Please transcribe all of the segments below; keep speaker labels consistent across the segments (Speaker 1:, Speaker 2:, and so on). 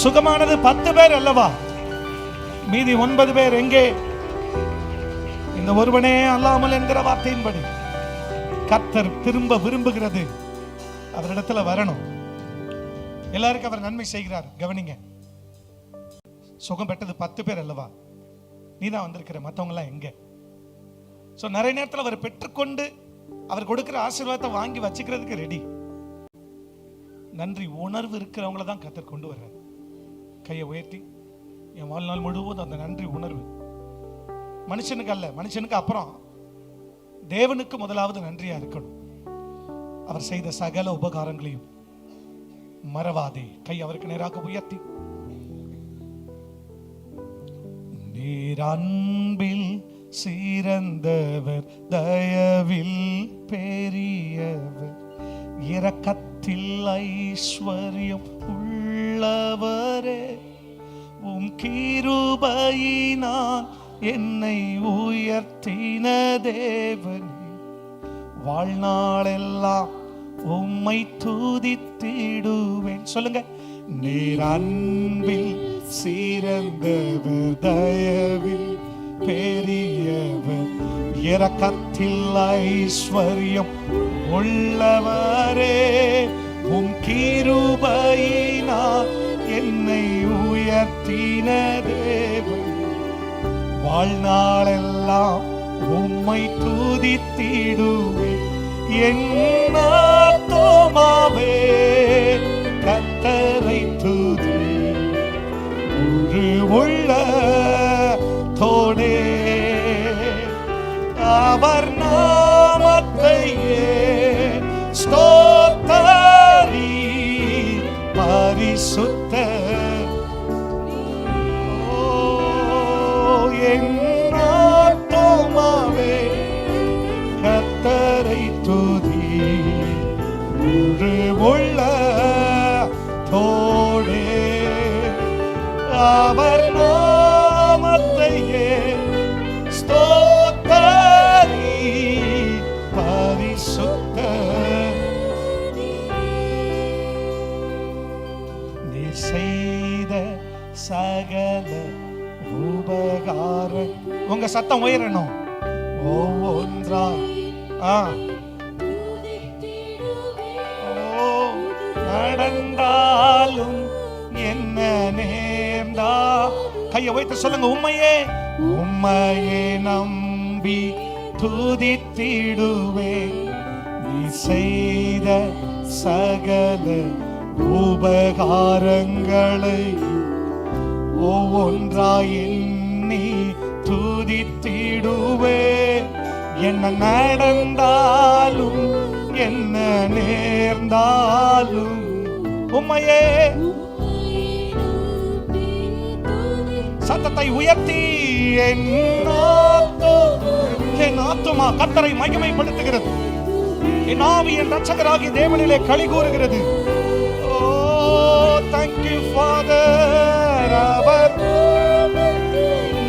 Speaker 1: சுகமானது பத்து பேர் அல்லவா? மீதி ஒன்பது பேர் எங்கே? இந்த ஒருவனே அல்லாமல் என்கிற வார்த்தையின்படி. கர்த்தர் திரும்ப விரும்புகிறது. அவரிடத்துல வரணும். எல்லாருக்கும் அவர் நன்மை செய்கிறார். கவனிங்க. சுகம் பெற்றது பத்து பேர் அல்லவா? நீ தான் வந்திருக்கிற மற்றவங்க எல்லாம் எங்க? ஸோ நிறைய நேரத்தில் அவர் பெற்றுக்கொண்டு அவர் கொடுக்கிற ஆசீர்வாதத்தை வாங்கி வச்சுக்கிறதுக்கு ரெடி நன்றி. உணர்வு இருக்கிறவங்கள தான் கத்தர் கொண்டு வர்றாரு. கையை உயர்த்தி என் வாழ்நாள் முழுவதும் அந்த நன்றி உணர்வு. மனுஷனுக்கு அல்ல மனுஷனுக்கு அப்புறம் தேவனுக்கு முதலாவது நன்றியா இருக்கணும். அவர் செய்த சகல உபகாரங்களையும் மறவாதே. கை அவருக்கு நேராக உயர்த்தி. நீர் அன்பில் சீரந்தவர் தயவில் பெரியவர். இரக்கத்தில் ஐஸ்வர்யம் உள்ளவரே உம் கிருபையினால் என்னை உயர்த்தின தேவனே. வாழ்நாளெல்லாம் உம்மை துதித்திடுவேன். சொல்லுங்க. நீர் அன்பில் சீரந்தவர் தயவில் பெரியவர். இறக்கத்தில் ஐஸ்வர்யம் உள்ளவரே உம் கிருபையினால் என்னை உயர்த்தின தேவன் வாழ்நாளெல்லாம் உம்மை துதித்திடுவேன் என்னோமாவே கத்தரை துதி. ஒரு உள்ள தோடே அவர் நான் பரிசுத்த செய்த சகல உபகார உங்க சத்தம் உயரணும். ஒவ்வொன்றா ஆ. நடந்தாலும் என்ன நேர்ந்தா? கையை வைத்து சொல்லுங்க உண்மையே உண்மையே நம்பி துதித்திடுவே நீ செய்த சகல உபகாரங்களை ஒவ்வொன்றாய் எண்ணி துதித்திடுவே. என்ன நடந்தாலும் என்ன நேர்ந்தாலும் உம்மையே. சத்தத்தை உயர்த்தி என் ஆத்துமா கத்தரை மகிமைப்படுத்துகிறது. என் ஆவி என் ரட்சகராகி தேவனிலே களி கூறுகிறது. தேங்க்யூ ஃபாதர் அவர்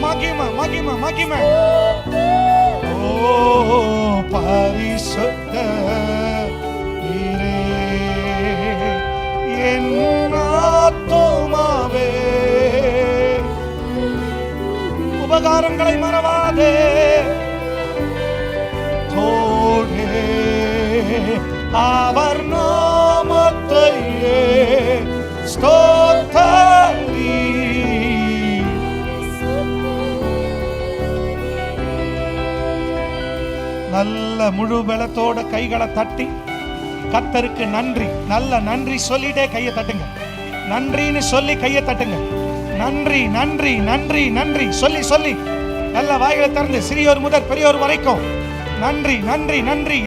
Speaker 1: மகிமை மகிமை மகிமை ஓ பரிசுத்த உபகாரங்களை மறவாதே நல்ல முழு பலத்தோட கைகளை தட்டி கத்தருக்கு நன்றி. நல்ல நன்றி சொல்லிட்டே கையை தட்டுங்க. நன்றின்னு சொல்லி கையை தட்டுங்க. நன்றி நன்றி நன்றி நன்றி சொல்லி சொல்லி. நல்ல வாய்களை திறந்து சிறியோர் முதல் பெரியோர் வரைக்கும். நன்றி நன்றி நன்றி.